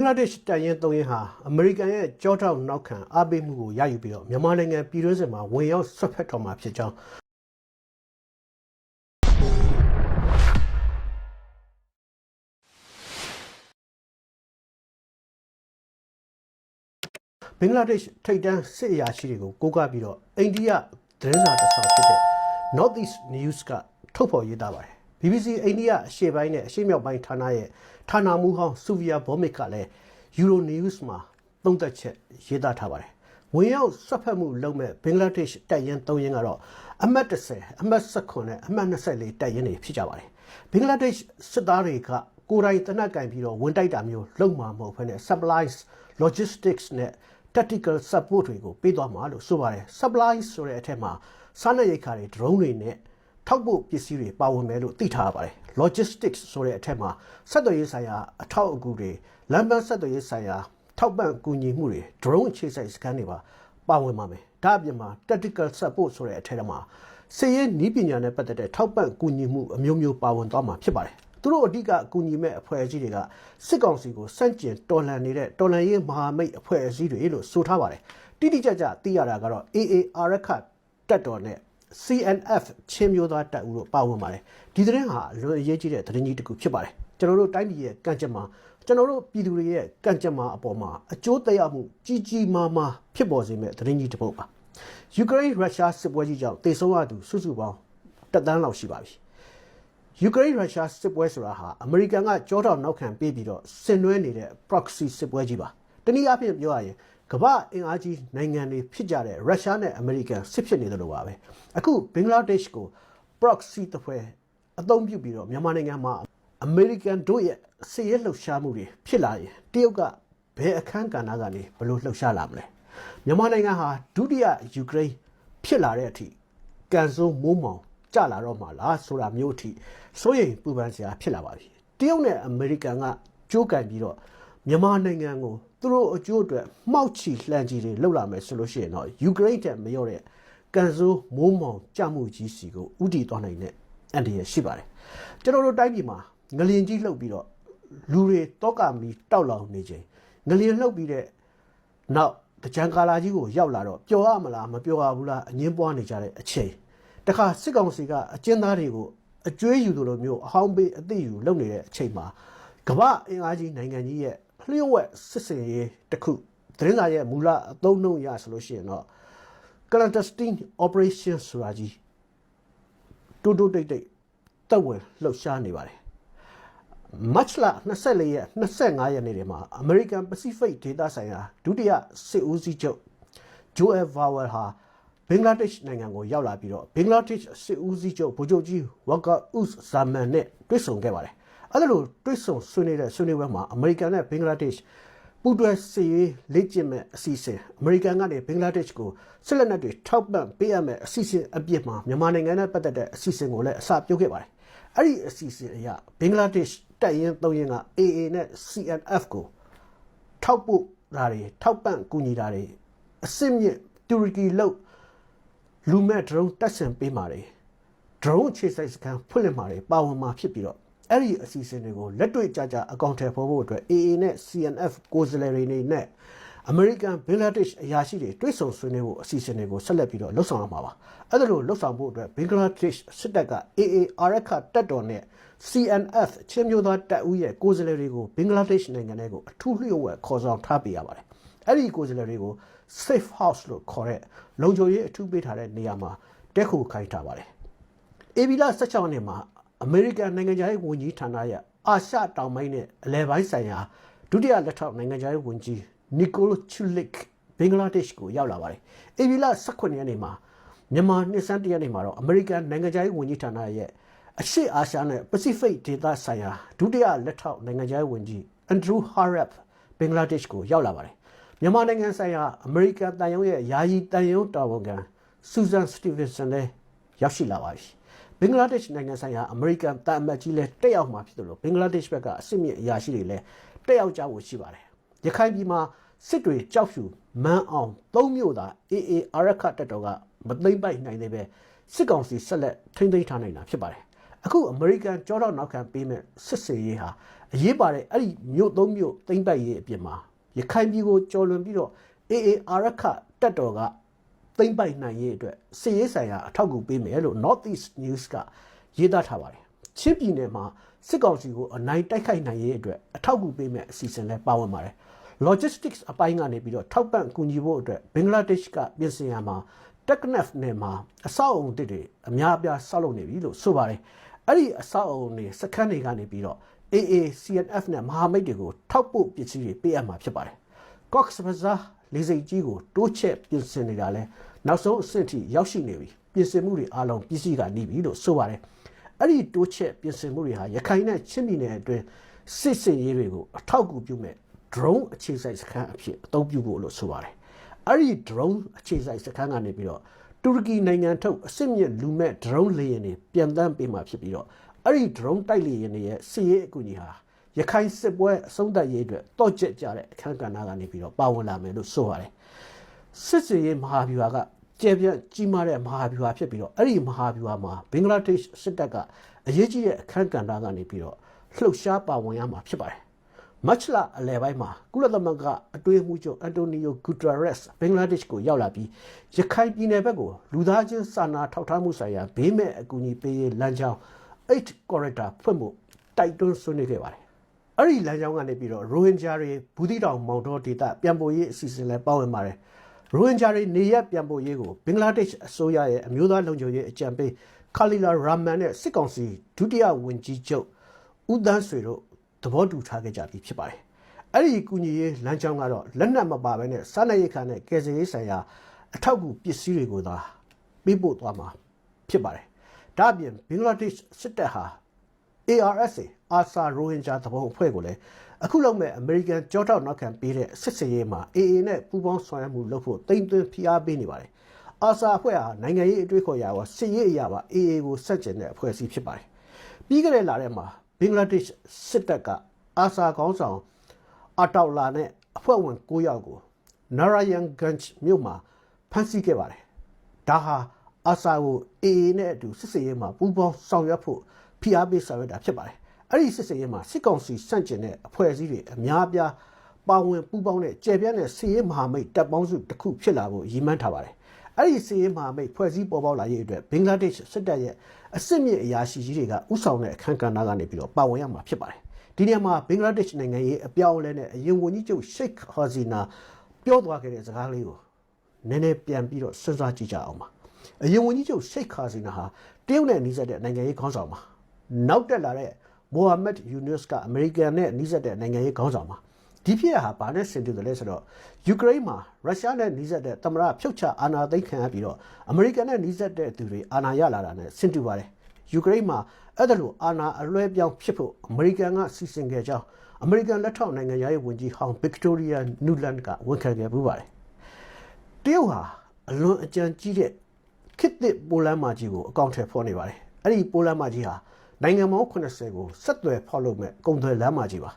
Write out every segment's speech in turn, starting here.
င်္ဂလားဒေ့ရှ်တပ်ရင်းသုံးရင်းဟာအမေရိကန်ရဲ့ကြောထောက်နောက်ခံအားပေးမှုကိုရယူပြီးတော့မြန်မာနိုင်ငံပြည်တွင်းစစ်မှာဝင်ရောက်ဆွတ်ဖက်တော်မှာဖြစ်ကြောင်းဘင်္ဂလားဒေ့ရှ်ထိပ်တန်းစစ်အရာရှိတွေကိုကိုးကားပြီးတော့အိန္ဒိယသတင်းစာတစ်စောင်ဖြစ်တဲ့ North East News ကထုတ်ဖော်ရေးသားပါတယ် BBC အိန္ဒိယအရှေ့ပိုင်းနဲ့အရှေ့မြောက်ပိုင်းဌာနရဲ့ဌာနမှူးဟောင်းဆူဗီယာဘောမစ်ကလည်း Euro News မှာသုံးသက်ချက်ရေးသားထားပါတယ်ဝင်ရောက်ဆွတ်ဖက်မှုလုပ်မဲ့ဘင်္ဂလားဒေ့ရှ်တပ်ရင်း၃ရင်းကတော့အမှတ်10အမှတ်19နဲ့အမှတ်24တပ်ရင်းတွေဖြစ်ကြပါတယ်ဘင်္ဂလားဒေ့ရှ်စစ်သားတွေကကိုယ်တိုင်တနက်ကင်ပြီးတော့ဝင်တိုက်တာမျိုးလုပ်မှာမဟုတ်ဘဲနဲ့ supplies logistics နဲ့ tactical support တွေကိုပေးသွားမှာလို့ဆိုပါတယ် supplies ဆိုတဲ့အထက်မှာစားနပ်ရိက္ခာတွေ drone တွေနဲ့ ထောက်ပို့ပစ္စည်းတွေပါဝင်မယ်လို့သိထားပါတယ် logistics ဆိုတဲ့အထက်မှာဆက်သွယ်ရေးဆိုင်ရာအထောက်အကူတွေလမ်းပန်းဆက်သွယ်ရေးဆိုင်ရာထောက်ပံ့ကူညီမှုတွေ drone အခြေစိုက်စကန်တွေပါပါဝင်ပါမယ်ဒါအပြင်မှာ tactical support ဆိုတဲ့အထက်မှာစည်ရေးနည်းပညာနဲ့ပတ်သက်တဲ့ထောက်ပံ့ကူညီမှုအမျိုးမျိုးပါဝင်သွားမှာဖြစ်ပါတယ်သူတို့အဓိကအကူအညီမဲ့အဖွဲ့အစည်းတွေကစစ်ကောင်စီကိုစန့်ကျင်တော်လှန်နေတဲ့တော်လှန်ရေးမဟာမိတ်အဖွဲ့အစည်းတွေလို့ဆိုထားပါတယ်တိတိကျကျသိရတာကတော့ AA အာရခတက်တော်နဲ့ CNF ချင်းမျိုးသားတပ်ဦးတို့ပါဝင်ပါတယ်ဒီသတင်းဟာလွန်အရေးကြီးတဲ့သတင်းကြီးတစ်ခုဖြစ်ပါတယ်ကျွန်တော်တို့တိုင်းပြည်ရဲ့ကံကြမ္မာကျွန်တော်တို့ပြည်သူတွေရဲ့ကံကြမ္မာအပေါ်မှာအကျိုးသက်ရောက်မှုကြီးကြီးမားမားဖြစ်ပေါ်စေမယ့်သတင်းကြီးတစ်ပုဒ်ပါယူကရိန်းရုရှားစစ်ပွဲကြီးကြောင့်တေဆုံးရသူစုစုပေါင်းတက်တန်းလောက်ရှိပါပြီယူကရိန်းရုရှားစစ်ပွဲဆိုတာဟာအမေရိကန်ကကြောထောက်နောက်ခံပေးပြီးတော့ဆင်နွှဲနေတဲ့ proxy စစ်ပွဲကြီးပါတနည်းအားဖြင့်ပြောရရင် ကမ္ဘာအင်အားကြီးနိုင်ငံတွေဖြစ်ကြတဲ့ရုရှားနဲ့အမေရိကန်စစ်ဖြစ်နေတယ်လို့ပါပဲအခုဘင်္ဂလားဒေ့ရှ်ကို proxy တစ်ဖွဲအသုံးပြုပြီးတော့မြန်မာနိုင်ငံမှာအမေရိကန်တို့ရဲ့စစ်ရေးလှုပ်ရှားမှုတွေဖြစ်လာရင်တရုတ်ကဘယ်အခန်းကဏ္ဍကနေဘလို့လှုပ်ရှားလာမလဲမြန်မာနိုင်ငံဟာဒုတိယယူကရိန်းဖြစ်လာတဲ့အထိကန်စိုးမိုးမောင်ကြလာတော့မှလားဆိုတာမျိုးအထိစိုးရိမ်ပူပန်စရာဖြစ်လာပါပြီတရုတ်နဲ့အမေရိကန်ကကြိုးကန်ပြီးတော့မြန်မာနိုင်ငံကို သူတို့အကျိုးအတွက်မှောက်ချီလှန်ချီတွေလှုပ်လာမယ်ဆိုလို့ရှိရင်တော့ယူကရိန်းတက်မရောတဲ့ကန်ဆိုးမိုးမောင်ကြမှုကြီးစီကိုဥတီသွားနိုင်တဲ့အန်ဒီရရှိပါတယ်ကျွန်တော်တို့တိုင်းပြည်မှာငလျင်ကြီးလှုပ်ပြီးတော့လူတွေတောကမီတောက်လောင်နေချိန်ငလျင်လှုပ်ပြီးတဲ့နောက်တကြံကာလာကြီးကိုရောက်လာတော့ပျော်ရမလားမပျော်ရဘူးလားအငင်းပွားနေကြတဲ့အချိန်တခါစစ်ကောင်စီကအကျဉ်းသားတွေကိုအကျွေးယူလိုလိုမျိုးအဟောင်းပေးအသိယူလုပ်နေတဲ့အချိန်မှာကမ္ဘာအင်အားကြီးနိုင်ငံကြီးရဲ့ လျှို့ဝှက်စစ်စင်ရေးတစ်ခုသတင်းစာရဲ့မူလအသုံးနှုန်းရဆိုလို့ရှိရင်တော့ clandestine operation ဆိုတာကြီးတိုးတိုးတိတ်တိတ်တက်ဝင်လှုပ်ရှားနေပါတယ် March လ24ရက်25ရက်နေ့တွေမှာ American Pacific ဒေသဆိုင်ရာဒုတိယစစ်ဦးစီးချုပ် Joel Vowell ဟာဘင်္ဂလားဒေ့ရှ်နိုင်ငံကိုရောက်လာပြီးတော့ဘင်္ဂလားဒေ့ရှ်စစ်ဦးစီးချုပ်ဗိုလ်ချုပ်ကြီးဝကာဥစ်ဇာမန်နဲ့တွေ့ဆုံခဲ့ပါတယ်။ အဲ့လိုတွိတ်ဆုံဆွေးနွေးတဲ့ဆွေးနွေးပွဲမှာအမေရိကန်နဲ့ဘင်္ဂလားဒေ့ရှ်ပူးတွဲစီရေးလေ့ကျင့်မဲ့အစီအစဉ်အမေရိကန်ကနေဘင်္ဂလားဒေ့ရှ်ကိုစစ်လက်နက်တွေထောက်ပံ့ပေးရမဲ့အစီအစဉ်အပြစ်မှာမြန်မာနိုင်ငံနဲ့ပတ်သက်တဲ့အစီအစဉ်ကိုလည်းအစပြုတ်ခဲ့ပါတယ်။အဲ့ဒီအစီအစဉ်အရဘင်္ဂလားဒေ့ရှ်တပ်ရင်း၃ရင်းက AA နဲ့ CNF ကိုထောက်ပို့တာတွေထောက်ပံ့ကူညီတာတွေအစစ်မြစ်တူရကီလောက်လူမဲ့ဒရုန်းတပ်ဆင်ပေးပါတယ်။ drone ခြေစိုက်စခန်းဖွင့်လှစ်ပါတယ်ပါဝင်မှာဖြစ်ပြီးတော့ အဲ့ဒီအစီအစဉ်တွေကိုလက်တွေ့ကြကြအကောင့်ထဲပေါ်ဖို့အတွက် AA နဲ့ CNF ကိုယ်စားလှယ်တွေနေနဲ့ American Bangladesh အရာရှိတွေတွဲဆုံဆွေးနွေးဖို့အစီအစဉ်တွေကိုဆက်လက်ပြီးတော့လှုပ်ဆောင်ရမှာပါအဲ့ဒါလို့လှုပ်ဆောင်ဖို့အတွက် Bangladesh စစ်တပ်က AA အာရခတပ်တော်နဲ့ CNF ချင်းမျိုးသားတပ်ဦးရဲ့ကိုယ်စားလှယ်တွေကို Bangladesh နိုင်ငံထဲကိုအထူးလျှို့ဝှက်ခေါ်ဆောင်ထားပေးရပါတယ်အဲ့ဒီကိုယ်စားလှယ်တွေကို safe house လို့ခေါ်တဲ့လုံခြုံရေးအထူးပေးထားတဲ့နေရာမှာတက်ခုခိုင်းထားပါတယ်။ AB လ16နှစ်မှာ အမေရိကန်နိုင်ငံခြားရေးဝန်ကြီးဌာနရဲ့အာရှတောင်ပိုင်းနဲ့အလဲပိုင်းဆိုင်ရာဒုတိယလက်ထောက်နိုင်ငံခြားရေးဝန်ကြီးနီကိုလချူလစ်ဘင်္ဂလားဒေ့ရှ်ကိုရောက်လာပါတယ်။ AB လ18ရက်နေ့မှာမြန်မာနှစ်စန်းတရက်နေ့မှာတော့အမေရိကန်နိုင်ငံခြားရေးဝန်ကြီးဌာနရဲ့အရှေ့အာရှနဲ့ပစိဖိတ်ဒေသဆိုင်ရာဒုတိယလက်ထောက်နိုင်ငံခြားရေးဝန်ကြီးအန်ဒရူးဟာရပ်ဘင်္ဂလားဒေ့ရှ်ကိုရောက်လာပါတယ်မြန်မာနိုင်ငံဆိုင်ရာအမေရိကန်တန်ယုံရဲ့ယာယီတန်ယုံတာဝန်ခံဆူဇန်စတီဗင်ဆန်လည်းရောက်ရှိလာပါပြီ ဘင်္ဂလားဒေ့ရှ်နိုင်ငံဆိုင်ရာအမေရိကန်တာအမတ်ကြီးလည်းတက်ရောက်မှာဖြစ်တယ်လို့ဘင်္ဂလားဒေ့ရှ်ဘက်ကအစစ်မြစ်အရာရှိတွေလည်းတက်ရောက်ကြဖို့ရှိပါတယ်ရခိုင်ပြည်မှာစစ်တွေကြောက်ဖြူမန်းအောင်သုံးမြို့သာအေးအေးအာရခတက်တော်ကမသိမ့်ပိုက်နိုင်သေးပဲစစ်ကောင်စီဆက်လက်ထိမ့်သိမ်းထားနိုင်တာဖြစ်ပါတယ်အခုအမေရိကန်ကြောတော့နောက်ခံပေးမဲ့စစ်စေးရေးဟာအရေးပါတဲ့အဲ့ဒီမြို့သုံးမြို့သိမ့်ပိုက်ရေးအပြင်မှာရခိုင်ပြည်ကိုကျော်လွန်ပြီးတော့ AA အာရခတက်တော်က သိမ့်ပိုက်နိုင်ရေးအတွက်စစ်ရေးဆိုင်ရာအထောက်အကူပေးမယ်လို့ North East News ကရေးသားထားပါတယ်ချင်းပြည်နယ်မှာစစ်ကောင်စီကိုအနိုင်တိုက်ခိုက်နိုင်ရေးအတွက်အထောက်အကူပေးမယ်အစီအစဉ်လည်းပါဝင်ပါတယ် logistics အပိုင်းကနေပြီးတော့ထောက်ပံ့ကူညီဖို့အတွက်ဘင်္ဂလားဒေ့ရှ်ကပြင်ဆင်ရမှာ Technaf နဲ့မှာအဆောက်အုံတစ်တွေအများအပြားဆောက်လုပ်နေပြီလို့ဆိုပါတယ်အဲ့ဒီအဆောက်အုံတွေစခန်းတွေကနေပြီးတော့ AA CNF နဲ့မဟာမိတ်တွေကိုထောက်ပို့ပစ္စည်းတွေပေးအပ်မှာဖြစ်ပါတယ် Cox Bazar လေးစိတ်ကြီးကိုတိုးချက်ပြင်ဆင်နေတာလဲနောက်ဆုံးအဆင့်ထိရောက်ရှိနေပြီပြင်ဆင်မှုတွေအားလုံးပစ္စည်းကနေပြီလို့ဆိုပါတယ်အဲ့ဒီတိုးချက်ပြင်ဆင်မှုတွေဟာရခိုင်နဲ့ချင်းပြည်နယ်အတွင်းစစ်စင်ရေးတွေကိုအထောက်အကူပြုမဲ့ drone အခြေစိုက်စခန်းအဖြစ်အသုံးပြုဖို့လို့ဆိုပါတယ်အဲ့ဒီ drone အခြေစိုက်စခန်းကနေပြီးတော့တူရကီနိုင်ငံထုတ်အစစ်မြစ်လူမဲ့ drone လေယာဉ်တွေပြန်တမ်းပေးမှာဖြစ်ပြီးတော့အဲ့ဒီ drone တိုက်လေယာဉ်တွေရဲ့စစ်ရေးအကူအညီဟာ ရခိုင်စစ်ပွဲအဆုံးသတ်ရေးအတွက်တော့ကျက်ကြတဲ့အခမ်းကဏ္ဍကနေပြီးတော့ပါဝင်လာမယ်လို့ဆိုပါတယ်စစ်စင်ရေးမဟာဗျူဟာကကျေပြန့်ကြီးမားတဲ့မဟာဗျူဟာဖြစ်ပြီးတော့အဲ့ဒီမဟာဗျူဟာမှာဘင်္ဂလားဒေ့ရှ်စစ်တပ်ကအရေးကြီးတဲ့အခမ်းကဏ္ဍကနေပြီးတော့လှုပ်ရှားပါဝင်ရမှာဖြစ်ပါတယ်မတ်လအလယ်ပိုင်းမှာကုလသမဂ္ဂအတွေ့အမှုချုပ်အန်တိုနီယိုဂူတရက်စ်ဘင်္ဂလားဒေ့ရှ်ကိုရောက်လာပြီးရခိုင်ပြည်နယ်ဘက်ကိုလူသားချင်းစာနာထောက်ထားမှုဆိုင်ရာဘေးမဲ့အကူအညီပေးရေးလမ်းကြောင်း8 corridor ဖွင့်ဖို့တိုက်တွန်းဆွေးနွေးခဲ့ပါတယ်။ အဲ့ဒီလမ်းကြောင်းကနေပြီးတော့ရိုဟင်ဂျာတွေဘူးသီးတောင်မောင်တော်ဒေသပြန်ပေါ်ရေးအစီအစဉ်လည်းပါဝင်ပါတယ်။ရိုဟင်ဂျာတွေနေရက်ပြန်ပေါ်ရေးကိုဘင်္ဂလားဒေ့ရှ်အစိုးရရဲ့အမျိုးသားလုံခြုံရေးအကြံပေးခါလီလာရာမန်နဲ့စစ်ကောင်စီဒုတိယဝန်ကြီးချုပ်ဦးသန်းဆွေတို့သဘောတူထားခဲ့ကြပြီဖြစ်ပါတယ်။အဲ့ဒီကူညီရေးလမ်းကြောင်းကတော့လက်နက်မပါဘဲနဲ့စားနပ်ရိက္ခာနဲ့ကယ်ဆယ်ရေးဆိုင်ရာအထောက်အကူပစ္စည်းတွေကိုသာပေးပို့သွားမှာဖြစ်ပါတယ်။ဒါ့အပြင်ဘင်္ဂလားဒေ့ရှ်စစ်တပ်ဟာ ARSA အာဆာရိုဟင်ဂျာသဘောအဖွဲ့ကိုလည်းအခုလောက်မဲ့အမေရိကန်ကြောထောက်နောက်ခံပေးတဲ့စစ်စရေးမှာ AA နဲ့ပူးပေါင်းဆောင်ရွက်မှုလုပ်ဖို့တိမ်သွင်းဖိအားပေးနေပါတယ်။အာဆာအဖွဲ့ဟာနိုင်ငံရေးအတွေ့အခေါ်ရာကစစ်ရေးအရာပါ AA ကိုဆက်ကျင်တဲ့အဖွဲ့အစည်းဖြစ်ပါတယ်။ပြီးခဲ့တဲ့လထဲမှာဘင်္ဂလားဒေ့ရှ်စစ်တပ်ကအာဆာခေါင်းဆောင်အတောက်လာနဲ့အဖွဲ့ဝင်9ယောက်ကိုနာရာယန်ဂန်ချ်မြို့မှာဖမ်းဆီးခဲ့ပါတယ်။ဒါဟာအာဆာကို AA နဲ့အတူစစ်စေးရေးမှာပူးပေါင်းဆောင်ရွက်ဖို့ဖိအားပေးဆောင်ရွက်တာဖြစ်ပါတယ်။ အဲ့ဒီစစ်စေးရေးမှာစစ်ကောင်စီစန့်ကျင်တဲ့အဖွဲ့အစည်းတွေအများအပြားပါဝင်ပူးပေါင်းတဲ့ကျေပြန့်တဲ့စစ်ရေးမဟာမိတ်တပ်ပေါင်းစုတစ်ခုဖြစ်လာဖို့ရည်မှန်းထားပါတယ်။အဲ့ဒီစစ်ရေးမဟာမိတ်ဖွဲ့စည်းပေါ်ပေါက်လာရေးအတွက်ဘင်္ဂလားဒေ့ရှ်စစ်တပ်ရဲ့အစစ်မြစ်အရာရှိကြီးတွေကဥဆောင်တဲ့အခမ်းကဏ္ဍကနေပြီးတော့ပါဝင်ရမှာဖြစ်ပါတယ်။ဒီနေရာမှာဘင်္ဂလားဒေ့ရှ်နိုင်ငံရေးအပြောင်းအလဲနဲ့အရင်ဝန်ကြီးချုပ်ရှိတ်ဟာစီနာပြောသွားခဲ့တဲ့စကားလေးကိုနည်းနည်းပြန်ပြီးတော့စဉ်းစားကြည့်ကြအောင်ပါအရင်ဝန်ကြီးချုပ်ရှိတ်ခါစီနာဟာတရုတ်နဲ့နှီးစပ်တဲ့နိုင်ငံရေးခေါင်းဆောင်ပါနောက်တက်လာတဲ့ မိုဟာမက်ယူနွတ်ကအမေရိကန်နဲ့နှီးစပ်တဲ့နိုင်ငံရေးခေါင်းဆောင်ပါဒီဖြစ်ရဟာဘာနဲ့ဆင်တူတယ်လဲဆိုတော့ယူကရိန်းမှာရုရှားနဲ့နှီးစပ်တဲ့သမရဖြုတ်ချအာဏာသိမ်းခံရပြီးတော့အမေရိကန်နဲ့နှီးစပ်တဲ့သူတွေအာဏာရလာတာနဲ့ဆင်တူပါတယ်ယူကရိန်းမှာအဲ့ဒါလိုအာဏာအလွှဲပြောင်းဖြစ်ဖို့အမေရိကန်ကစီစဉ်ခဲ့ကြောင်းအမေရိကန်လက်ထောက်နိုင်ငံရေးဝန်ကြီးဟောင်းဗစ်တိုးရီယာနူလန်ကဝန်ခံခဲ့ပူပါတယ်တရုတ်ဟာအလွန်အကြံကြီးတဲ့ခေတ်သစ်ပိုလန်မာကြီးကိုအကောင့်ထဲဖော်နေပါတယ်အဲ့ဒီပိုလန်မာကြီးဟာ နိုင်ငံပေါင်း80ကိုဆက်သွယ်ဖောက်လုပ်မဲ့ကုန်သွယ်လမ်းမာကြီးပါ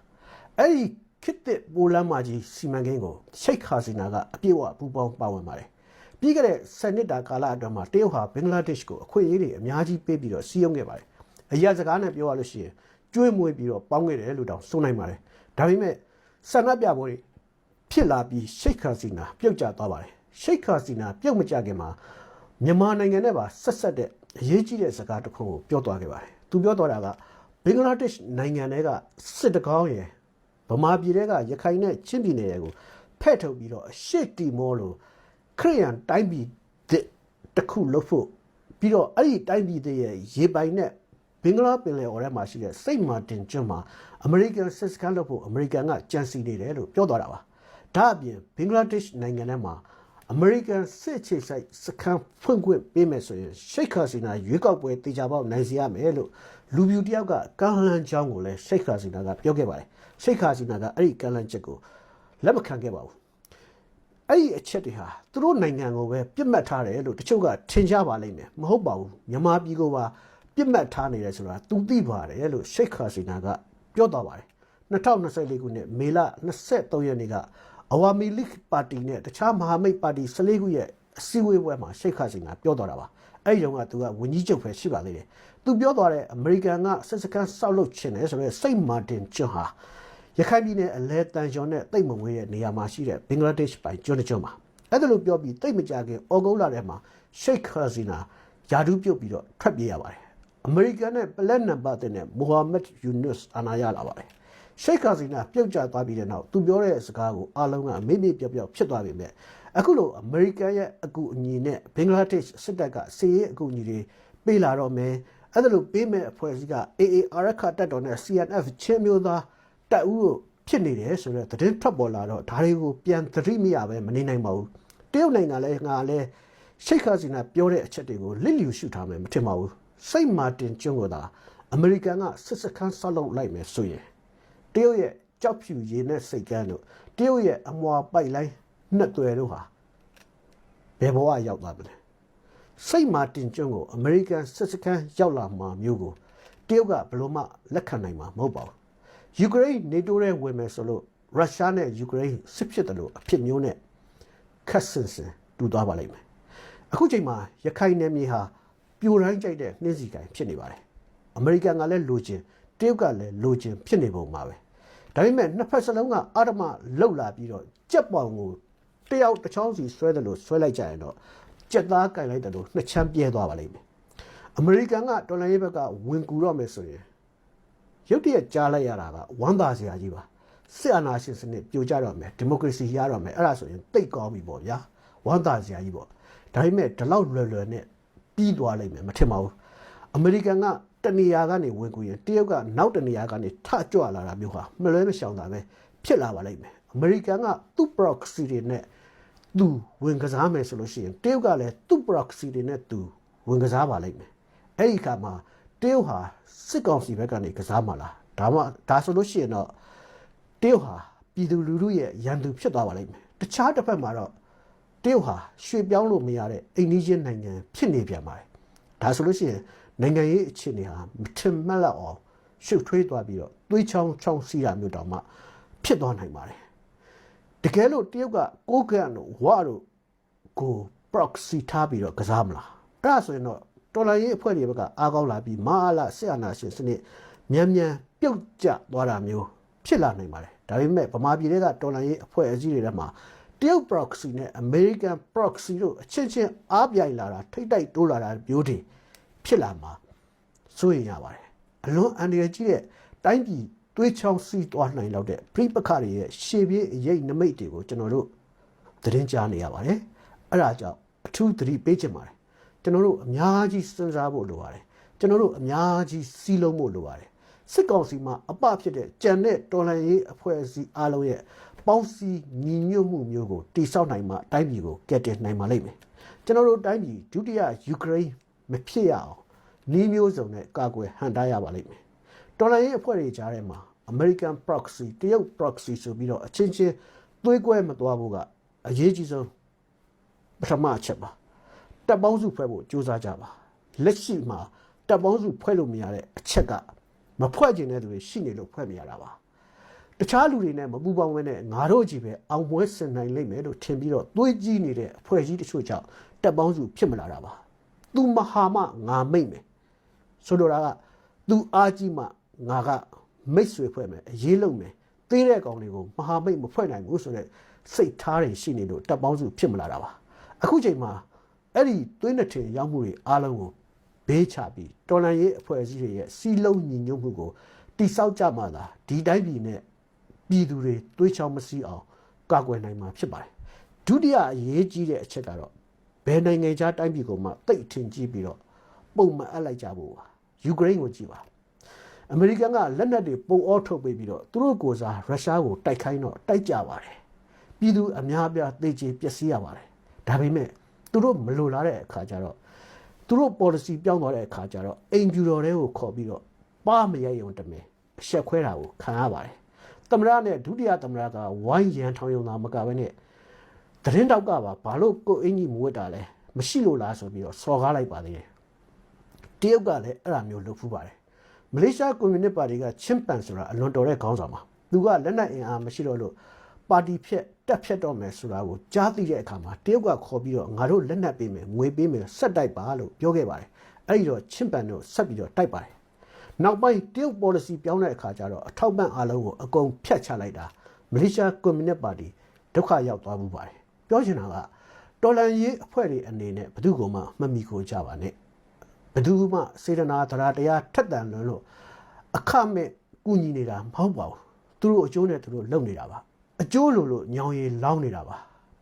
အဲ့ဒီခေတ်သစ်ပိုလန်မာကြီးစီမံကိန်းကိုရှိတ်ခါစီနာကအပြည့်အဝပူးပေါင်းပါဝင်ပါတယ်ပြီးခဲ့တဲ့10နှစ်တာကာလအတွင်းမှာတရုတ်ဟာဘင်္ဂလားဒေ့ရှ်ကိုအခွင့်အရေးတွေအများကြီးပေးပြီးတော့စီးရုံးခဲ့ပါတယ်အရာစကားနဲ့ပြောရလို့ရှိရင်ကျွေးမွေးပြီးတော့ပေါင်းခဲ့တယ်လို့တောင်ဆိုနိုင်ပါတယ်ဒါပေမဲ့ဆန္ဒပြပွဲတွေဖြစ်လာပြီးရှိတ်ခါစီနာပြုတ်ကျသွားပါတယ်ရှိတ်ခါစီနာပြုတ်မကြခင်မှာမြန်မာနိုင်ငံနဲ့ပါဆက်ဆက်တဲ့အရေးကြီးတဲ့စကားတစ်ခုကိုပြောသွားခဲ့ပါတယ် သူပြောသွားတာကဘင်္ဂလားဒေ့ရှ်နိုင်ငံတွေကစစ်တကောင်းရယ်ဗမာပြည်တွေကရခိုင်နဲ့ချင်းပြည်နယ်တွေကိုဖဲ့ထုတ်ပြီးတော့အရှိတီမောလို့ခရိယန်တိုင်းပြည်တစ်ခုလို့ဖို့ပြီးတော့အဲ့ဒီတိုင်းပြည်တွေရဲ့ရေပိုင်နဲ့ဘင်္ဂလားပင်လယ်အော်ထဲမှာရှိတဲ့စိတ်မာတင်ကျွန်းမှာအမေရိကန်စစ်စခန်းလုပ်ဖို့အမေရိကန်ကကြံစီနေတယ်လို့ပြောသွားတာပါဒါအပြင်ဘင်္ဂလားဒေ့ရှ်နိုင်ငံထဲမှာ အမေရိကန်စစ်ချေဆိုင်စခန်းဖွင့်ခွင့်ပေးမယ်ဆိုရင်ရှိတ်ခါစီနာရွေးကောက်ပွဲတေချာပေါက်နိုင်စီရမယ်လို့လူပြူတယောက်ကကမ်းလှမ်းကြောင်းကိုလည်းရှိတ်ခါစီနာကပြောခဲ့ပါတယ်ရှိတ်ခါစီနာကအဲ့ဒီကမ်းလှမ်းချက်ကိုလက်မခံခဲ့ပါဘူးအဲ့ဒီအချက်တွေဟာသူတို့နိုင်ငံကိုပဲပြစ်မှတ်ထားတယ်လို့တချို့ကထင်ရှားပါလိမ့်မယ်မဟုတ်ပါဘူးမြန်မာပြည်ကိုပါပြစ်မှတ်ထားနေတယ်ဆိုတာသူသိပါတယ်လို့ရှိတ်ခါစီနာကပြောသွားပါတယ်2024ခုနှစ်မေလ23ရက်နေ့က အဝါမီလိပါတီနဲ့တခြားမဟာမိတ်ပါတီ14ခုရဲ့အစည်းအဝေးပွဲမှာရှိတ်ခါစီနာပြောသွားတာပါအဲ့ဒီတော့ကသူကဝန်ကြီးချုပ်ပဲရှိပါသေးတယ်သူပြောသွားတဲ့အမေရိကန်ကစစ်စကန်ဆောက်လုပ်ခြင်းနဲ့ဆိုတော့စိတ်မာတင်ကျွန်းဟာရခိုင်ပြည်နယ်အလဲတန်ကျော်နဲ့တိတ်မဝေးတဲ့နေရာမှာရှိတဲ့ဘင်္ဂလားဒေ့ရှ်ပိုင်ကျွန်းတစ်ကျွန်းမှာအဲ့ဒါလိုပြောပြီးတိတ်မကြခင်ဩဂုတ်လထဲမှာရှိတ်ခါစီနာယာဒူးပြုတ်ပြီးတော့ထွက်ပြေးရပါတယ်အမေရိကန်နဲ့ပလက်နံပါတ်တဲ့နဲ့မိုဟာမက်ယူနွတ်အာနာရလာပါတယ် ရှိတ်ခါစီနာပြုတ်ကျသွားပြီးတဲ့နောက်သူပြောတဲ့စကားကိုအားလုံးကအမေ့မေ့ပြော့ပြော့ဖြစ်သွားပြီမဲ့အခုလိုအမေရိကန်ရဲ့အကူအညီနဲ့ဘင်္ဂလားဒေ့ရှ်စစ်တပ်ကစီးရဲအကူအညီတွေပေးလာတော့မယ်အဲ့ဒါလိုပေးမဲ့အဖွဲ့အစည်းက AA အာရခတပ်တော်နဲ့ CNF ချင်းမျိုးသားတပ်ဦးတို့ဖြစ်နေတယ်ဆိုတော့သတင်းထွက်ပေါ်လာတော့ဒါတွေကိုပြန်သတိမရပဲမနေနိုင်ပါဘူးတရုတ်နိုင်ငံလည်းငါလည်းရှိတ်ခါစီနာပြောတဲ့အချက်တွေကိုလစ်လျူရှုထားမယ်မထင်ပါဘူးစိတ်မာတင်ကျွန်းကိုသာအမေရိကန်ကစစ်စခန်းဆောက်လုပ်လိုက်မယ်ဆိုရင် တရုတ်ရဲ့ကြောက်ဖြူရည်နဲ့စိတ်ကန်းတို့တရုတ်ရဲ့အမွာပိုက်လိုင်းနှစ်သွယ်တို့ဟာဘယ်ဘဝရောက်သွားမလဲစိတ်မာတင်ကျွန်းကိုအမေရိကန်စစ်စခန်းရောက်လာမှာမျိုးကိုတရုတ်ကဘယ်လို့မှလက်ခံနိုင်မှာမဟုတ်ပါဘူးယူကရိန်းနေတိုးရဲ့ဝင်မယ်ဆိုလို့ရုရှားနဲ့ယူကရိန်းစစ်ဖြစ်တယ်လို့အဖြစ်မျိုးနဲ့ခက်ဆင်ဆင်တူသွားပါလိမ့်မယ်အခုချိန်မှာရခိုင်နယ်မြေဟာပြိုတိုင်းကြိုက်တဲ့နှင်းစီကင်ဖြစ်နေပါတယ်အမေရိကန်ကလည်းလိုချင်တရုတ်ကလည်းလိုချင်ဖြစ်နေပုံပါပဲ ဒါပေမဲ့နှစ်ဖက်စလုံးကအာရမလှုပ်လာပြီးတော့ကြက်ပေါင်ကိုတယောက်တစ်ချောင်းစီဆွဲတယ်လို့ဆွဲလိုက်ကြရင်တော့ကြက်သားကင်လိုက်တယ်လို့နှစ်ချမ်းပြဲသွားပါလိမ့်မယ်အမေရိကန်ကတော်လိုင်းရေးဘက်ကဝင်ကူတော့မယ်ဆိုရင်ရုတ်တရက်ကြားလိုက်ရတာကဝမ်းသာစရာကြီးပါစစ်အာဏာရှင်စနစ်ပြိုကျတော့မယ်ဒီမိုကရေစီရတော့မယ်အဲ့ဒါဆိုရင်တိတ်ကောင်းပြီပေါ့ဗျာဝမ်းသာစရာကြီးပေါ့ဒါပေမဲ့ဒီလောက်လွယ်လွယ်နဲ့ပြီးသွားလိမ့်မယ်မထင်ပါဘူးအမေရိကန်က တနေရာကနေဝင်ကူရင်တရုတ်ကနောက်တနေရာကနေထကြွလာတာမျိုးဟာမလွဲမရှောင်တာပဲဖြစ်လာပါလိမ့်မယ်အမေရိကန်ကသူ့ proxy တွေနဲ့သူဝင်ကစားမယ်ဆိုလို့ရှိရင်တရုတ်ကလည်းသူ့ proxy တွေနဲ့သူဝင်ကစားပါလိမ့်မယ်အဲ့ဒီခါမှာတရုတ်ဟာစစ်ကောင်စီဘက်ကနေကစားမှာလားဒါမှဒါဆိုလို့ရှိရင်တော့တရုတ်ဟာပြည်သူလူထုရဲ့ရန်သူဖြစ်သွားပါလိမ့်မယ်တခြားတစ်ဖက်မှာတော့တရုတ်ဟာရွှေ့ပြောင်းလို့မရတဲ့အိမ်နီးချင်းနိုင်ငံဖြစ်နေပြန်ပါတယ်ဒါဆိုလို့ရှိရင် နိုင်ငံရေးအခြေအနေဟာမထင်မှတ်လောက်အောင်ရှုပ်ထွေးသွားပြီးတော့သွေးချောင်းချောင်းစီးတာမျိုးတောင်မှဖြစ်သွားနိုင်ပါတယ်တကယ်လို့တရုတ်ကကိုးကန့်တို့ဝါတို့ကို proxy ထားပြီးတော့ကစားမလားအဲ့ဒါဆိုရင်တော့တော်လိုင်းရေးအဖွဲ့တွေဘက်ကအားကောင်းလာပြီးမအားလားဆက်အာဏာရှင်စနစ်မြန်မြန်ပြုတ်ကျသွားတာမျိုးဖြစ်လာနိုင်ပါတယ်ဒါပေမဲ့ဗမာပြည်တွေကတော်လိုင်းရေးအဖွဲ့အစည်းတွေထဲမှာတရုတ် proxy နဲ့ American proxy တို့အချင်းချင်းအားပြိုင်လာတာထိတ်တိုက်တိုးလာတာမျိုးတွေ ဖြစ်လာမှာစိုးရင်ရပါတယ်အလွန်အန္တရာယ်ကြီးတဲ့တိုင်းပြည်သွေးချောင်းစီးသွားနိုင်လောက်တဲ့ပြိပခါတွေရဲ့ရှေ့ပြေးအရေးနမိတ်တွေကိုကျွန်တော်တို့သတင်းကြားနေရပါတယ်အဲ့ဒါကြောင့်အထူးသတိပေးချင်ပါတယ်ကျွန်တော်တို့အများကြီးစဉ်းစားဖို့လိုပါတယ်ကျွန်တော်တို့အများကြီးစီးလုံးဖို့လိုပါတယ်စစ်ကောင်စီမှာအပဖြစ်တဲ့ကြံတဲ့တော်လှန်ရေးအဖွဲ့အစည်းအားလုံးရဲ့ပေါင်းစည်းညီညွတ်မှုမျိုးကိုတိစောက်နိုင်မှအတိုင်းပြည်ကိုကယ်တင်နိုင်ပါလိမ့်မယ်ကျွန်တော်တို့တိုင်းပြည်ဒုတိယယူကရိန်း မဖြစ်ရအောင်နှီးမျိုးစုံနဲ့ကာကွယ်ဟန်တားရပါလိမ့်မယ်တော်လှန်ရေးအဖွဲ့တွေကြားထဲမှာ American proxy တရုတ် proxy ဆိုပြီးတော့အချင်းချင်းသွေးကွဲမသွားဖို့ကအရေးကြီးဆုံးပထမအချက်ပါတပ်ပေါင်းစုဖွဲ့ဖို့ကြိုးစားကြပါလက်ရှိမှာတပ်ပေါင်းစုဖွဲ့လို့မရတဲ့အချက်ကမဖွဲ့ကျင်တဲ့သူတွေရှိနေလို့ဖွဲ့မရတာပါတခြားလူတွေနဲ့မပူပေါင်းဘဲနဲ့ငါတို့ကြီးပဲအောင်ပွဲဆင်နိုင်လိမ့်မယ်လို့ထင်ပြီးတော့သွေးကြီးနေတဲ့အဖွဲ့အစည်းတချို့ကြောင့်တပ်ပေါင်းစုဖြစ်မလာတာပါ သူမဟာမငါမိတ်မယ်ဆိုလိုတာကသူအားကြီးမှငါကမိတ်ဆွေဖွဲ့မယ်အရေးလုံးမယ်သေးတဲ့ကောင်တွေကိုမဟာမိတ်မဖွဲ့နိုင်ဘူးဆိုတော့စိတ်ထားတွေရှိနေလို့တပ်ပေါင်းစုဖြစ်မလာတာပါအခုချိန်မှာအဲ့ဒီသွေးနှစ်ထင်ရောက်မှုတွေအားလုံးကိုဘေးချပြီးတော်လန်ရေးအဖွဲ့အစည်းတွေရဲ့စီလုံးညီညွတ်မှုကိုတိဆောက်ကြမှသာဒီတိုင်းပြည်နဲ့ပြည်သူတွေသွေးချောင်းမစီးအောင်ကာကွယ်နိုင်မှာဖြစ်ပါတယ်ဒုတိယအရေးကြီးတဲ့အချက်ကတော့ ဘယ်နိုင်ငံခြားတိုင်းပြည်ကိုမှတိတ်ထင်ကြည့်ပြီးတော့ပုံမှန်အပ်လိုက်ကြဖို့ပါယူကရိန်းကိုကြည့်ပါအမေရိကန်ကလက်နက်တွေပုံအောထုတ်ပေးပြီးတော့သူတို့ကိုစားရုရှားကိုတိုက်ခိုင်းတော့တိုက်ကြပါတယ်ပြည်သူအများအပြားသိချေပျက်စီးရပါတယ်ဒါပေမဲ့သူတို့မလိုလားတဲ့အခါကျတော့သူတို့ policy ပြောင်းသွားတဲ့အခါကျတော့အိမ်ပြူတော်တွေကိုခေါ်ပြီးတော့ပါမရရုံတမင်အဆက်ခွဲတာကိုခံရပါတယ်သမရနဲ့ဒုတိယသမရကဝိုင်းရန်ထောင်ယုံတာမကဘဲနဲ့ သတင်းတောက်ကပါဘာလို့ကိုယ်အင်ကြီးမဝတ်တာလဲမရှိလို့လားဆိုပြီးတော့စော်ကားလိုက်ပါသေးတယ်တရုတ်ကလည်းအဲ့ဒါမျိုးလုပ်ဖူးပါတယ်မလေးရှားကွန်မြူနစ်ပါတီကချင်းပန်ဆိုတာအလွန်တော်တဲ့ခေါင်းဆောင်ပါသူကလက်နက်အင်အားမရှိတော့လို့ပါတီဖြက်တက်ဖြက်တော့မယ်ဆိုတာကိုကြားသိတဲ့အခါမှာတရုတ်ကခေါ်ပြီးတော့ငါတို့လက်နက်ပေးမယ်ငွေပေးမယ်ဆက်တိုက်ပါလို့ပြောခဲ့ပါတယ်အဲ့ဒီတော့ချင့်ပန်တို့ဆက်ပြီးတော့တိုက်ပါတယ်နောက်ပိုင်းတရုတ် policy ပြောင်းတဲ့အခါကျတော့အထောက်ပံ့အားလုံးကိုအကုန်ဖြတ်ချလိုက်တာမလေးရှားကွန်မြူနစ်ပါတီဒုက္ခရောက်သွားမှုပါတယ် ပြောချင်တာကတော်လန်ရေးအဖွဲ့တွေအနေနဲ့ဘယ်သူကမှမမီကိုကြပါနဲ့ဘယ်သူမှစေတနာတရားတရားထက်တန်လွန်းလို့အခမဲ့ကူညီနေတာမဟုတ်ပါဘူးသူတို့အကျိုးနဲ့သူတို့လုပ်နေတာပါအကျိုးလိုလို့ညောင်ရည်လောင်းနေတာပါ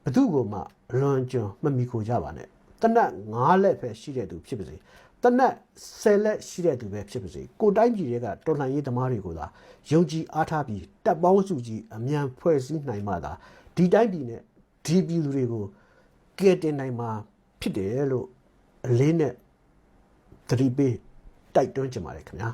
ဘယ်သူကမှအလွန်ကျွံမမီကိုကြပါနဲ့တနတ်9လက်ပဲရှိတဲ့သူဖြစ်ပါစေတနတ်10လက်ရှိတဲ့သူပဲဖြစ်ပါစေကိုတိုင်းပြည်တွေကတော်လှန်ရေးသမားတွေကိုသာယုံကြည်အားထားပြီးတပ်ပေါင်းစုကြီးအမြန်ဖွဲ့စည်းနိုင်မှသာဒီတိုင်းပြည်နဲ့ ဒီပြည်သူတွေကိုကယ်တင်နိုင်မှာဖြစ်တယ်လို့အလေးနဲ့သတိပေးတိုက်တွန်းချင်ပါတယ်ခင်ဗျာ